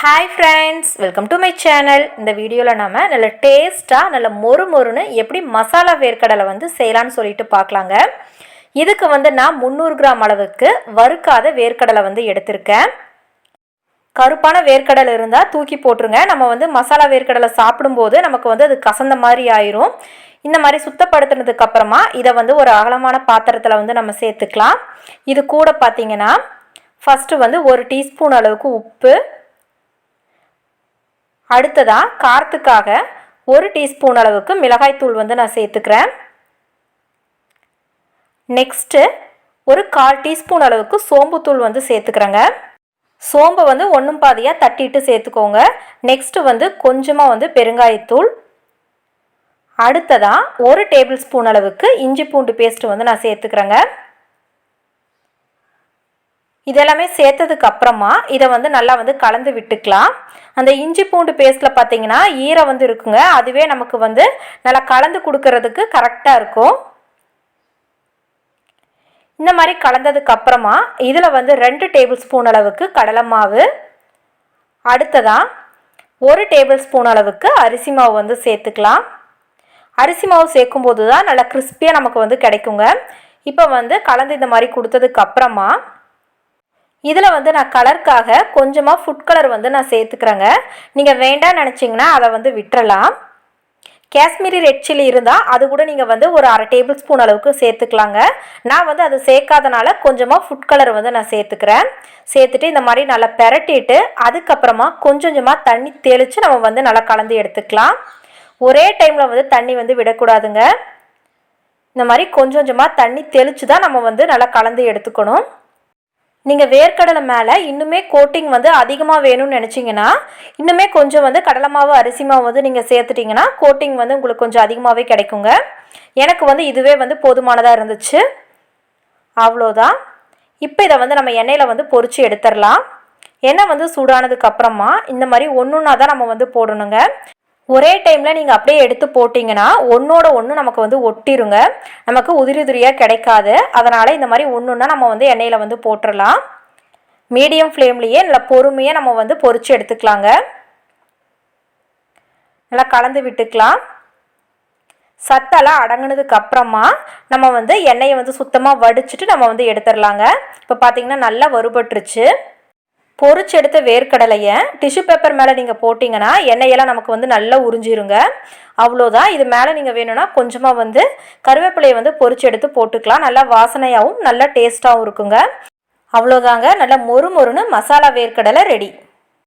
Hi friends welcome to my channel இந்த வீடியோவில் நம்ம நல்ல டேஸ்ட்டாக நல்ல மொறு மொறுன்னு எப்படி மசாலா வேர்க்கடலை வந்து செய்யலான்னு சொல்லிட்டு பார்க்கலாங்க. இதுக்கு வந்து நான் முந்நூறு கிராம் அளவுக்கு வறுக்காத வேர்க்கடலை வந்து எடுத்திருக்கேன். கருப்பான வேர்க்கடலை இருந்தால் தூக்கி போட்டுருங்க. நம்ம வந்து மசாலா வேர்க்கடலை சாப்பிடும்போது நமக்கு வந்து அது கசந்த மாதிரி ஆயிரும். இந்த மாதிரி சுத்தப்படுத்தினதுக்கு அப்புறமா இதை வந்து ஒரு அகலமான பாத்திரத்தில் வந்து நம்ம சேர்த்துக்கலாம். இது கூட பார்த்திங்கன்னா ஃபஸ்ட்டு வந்து ஒரு டீஸ்பூன் அளவுக்கு உப்பு அடுத்ததாக காரத்துக்காக ஒரு டீஸ்பூன் அளவுக்கு மிளகாய்த்தூள் வந்து நான் சேர்த்துக்கிறேன். நெக்ஸ்ட்டு ஒரு கால் டீஸ்பூன் அளவுக்கு சோம்புத்தூள் வந்து சேர்த்துக்கிறேங்க. சோம்பை வந்து ஒன்றும் பாதியாக தட்டிட்டு சேர்த்துக்கோங்க. நெக்ஸ்ட்டு வந்து கொஞ்சமாக வந்து பெருங்காயத்தூள். அடுத்ததாக ஒரு டேபிள் ஸ்பூன் அளவுக்கு இஞ்சி பூண்டு பேஸ்ட்டு வந்து நான் சேர்த்துக்கிறேங்க. இதெல்லாமே சேர்த்ததுக்கு அப்புறமா இதை வந்து நல்லா வந்து கலந்து விட்டுக்கலாம். அந்த இஞ்சி பூண்டு பேஸ்ட்டில் பார்த்தீங்கன்னா ஈரம் வந்து இருக்குங்க. அதுவே நமக்கு வந்து நல்லா கலந்து கொடுக்கறதுக்கு கரெக்டாக இருக்கும். இந்த மாதிரி கலந்ததுக்கு அப்புறமா இதில் வந்து ரெண்டு டேபிள் ஸ்பூன் அளவுக்கு கடலை மாவு. அடுத்ததாக ஒரு டேபிள் ஸ்பூன் அளவுக்கு அரிசி மாவு வந்து சேர்த்துக்கலாம். அரிசி மாவு சேர்க்கும்போது தான் நல்லா கிறிஸ்பியாக நமக்கு வந்து கிடைக்குங்க. இப்போ வந்து கலந்து இந்த மாதிரி கொடுத்ததுக்கு அப்புறமா இதில் வந்து நான் கலருக்காக கொஞ்சமாக ஃபுட் கலர் வந்து நான் சேர்த்துக்கிறேங்க. நீங்கள் வேண்டாம்னு நினச்சிங்கன்னா அதை வந்து விட்டுறலாம். காஷ்மீரி ரெட் சில்லி இருந்தால் அது கூட நீங்கள் வந்து ஒரு அரை டேபிள் ஸ்பூன் அளவுக்கு சேர்த்துக்கலாங்க. நான் வந்து அது சேர்க்காதனால கொஞ்சமாக ஃபுட் கலர் வந்து நான் சேர்த்துக்கிறேன். சேர்த்துட்டு இந்த மாதிரி நல்லா பெரட்டிட்டு அதுக்கப்புறமா கொஞ்சம் கொஞ்சமாக தண்ணி தெளித்து நம்ம வந்து நல்லா கலந்து எடுத்துக்கலாம். ஒரே டைமில் வந்து தண்ணி வந்து விடக்கூடாதுங்க. இந்த மாதிரி கொஞ்சம் கொஞ்சமாக தண்ணி தெளித்து தான் நம்ம வந்து நல்லா கலந்து எடுத்துக்கணும். நீங்கள் வேர்க்கடலை மேலே இன்னுமே கோட்டிங் வந்து அதிகமாக வேணும்னு நினச்சிங்கன்னா இன்னுமே கொஞ்சம் வந்து கடலை மாவு அரிசி மாவு வந்து நீங்கள் சேர்த்துட்டிங்கன்னா கோட்டிங் வந்து உங்களுக்கு கொஞ்சம் அதிகமாகவே கிடைக்குங்க. எனக்கு வந்து இதுவே வந்து போதுமானதாக இருந்துச்சு. அவ்வளோதான். இப்போ இதை வந்து நம்ம எண்ணெயில் வந்து பொறிச்சு எடுத்துடலாம். எண்ணெய் வந்து சூடானதுக்கு அப்புறமா இந்த மாதிரி ஒன்று ஒன்றா தான் நம்ம வந்து போடணுங்க. ஒரே டைமில் நீங்கள் அப்படியே எடுத்து போட்டிங்கன்னா ஒன்றோட ஒன்று நமக்கு வந்து ஒட்டிருங்க. நமக்கு உதிரி உதிரியாக கிடைக்காது. அதனால் இந்த மாதிரி ஒன்று ஒன்றா நம்ம வந்து எண்ணெயில் வந்து போட்டுடலாம் மீடியம் ஃப்ளேம்லேயே நல்லா பொறுமையாக நம்ம வந்து பொறிச்சு எடுத்துக்கலாங்க. நல்லா கலந்து விட்டுக்கலாம். சத்தெல்லாம் அடங்கினதுக்கு அப்புறமா நம்ம வந்து எண்ணெயை வந்து சுத்தமாக வடிச்சிட்டு நம்ம வந்து எடுத்துடலாங்க. இப்போ பார்த்தீங்கன்னா நல்லா வறுபட்டுருச்சு. பொறிச்செடுத்த வேர்க்கடலையை டிஷ்யூ பேப்பர் மேலே நீங்கள் போட்டிங்கன்னா எண்ணெயெல்லாம் நமக்கு வந்து நல்லா உறிஞ்சிருங்க. அவ்வளோதான். இது மேலே நீங்கள் வேணும்னா கொஞ்சமாக வந்து கருவேப்பிலையை வந்து பொறிச்சு எடுத்து போட்டுக்கலாம். நல்லா வாசனையாகவும் நல்லா டேஸ்ட்டாகவும் இருக்குங்க. அவ்வளோதாங்க. நல்லா மொறு மொறுன்னு மசாலா வேர்க்கடலை ரெடி